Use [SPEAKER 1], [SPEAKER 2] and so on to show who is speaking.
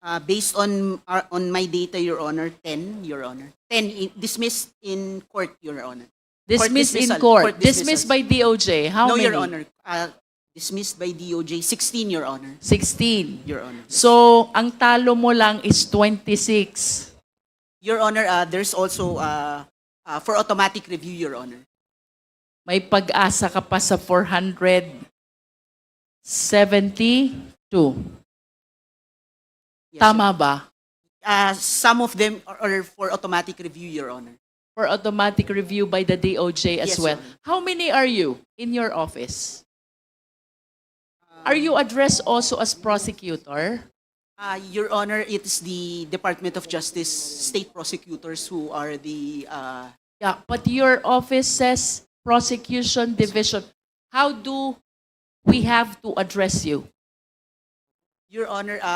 [SPEAKER 1] Uh, based on our, on my data, Your Honor, 10, Your Honor. 10 in, dismissed in court, Your Honor.
[SPEAKER 2] Dismissed in
[SPEAKER 1] dismissal.
[SPEAKER 2] court.
[SPEAKER 1] Court
[SPEAKER 2] Dismissed by DOJ. How
[SPEAKER 1] no,
[SPEAKER 2] many?
[SPEAKER 1] Your Honor. Uh, dismissed by DOJ, 16, Your Honor.
[SPEAKER 2] 16.
[SPEAKER 1] Your Honor.
[SPEAKER 2] So, ang talo mo lang is 26.
[SPEAKER 1] Your Honor, uh, there's also uh, uh, for automatic review, Your Honor.
[SPEAKER 2] May pag-asa ka pa sa 472.
[SPEAKER 1] Yes,
[SPEAKER 2] Tama ba?
[SPEAKER 1] Uh, some of them are, are for automatic review, Your Honor.
[SPEAKER 2] For automatic review by the DOJ as
[SPEAKER 1] Yes,
[SPEAKER 2] well.
[SPEAKER 1] Your Honor.
[SPEAKER 2] How many are you in your office? Are you addressed also as prosecutor?
[SPEAKER 1] Uh, Your Honor, it is the Department of Justice state prosecutors who are the uh,
[SPEAKER 2] Yeah, but your office says prosecution division. How do we have to address you?
[SPEAKER 1] Your Honor, uh,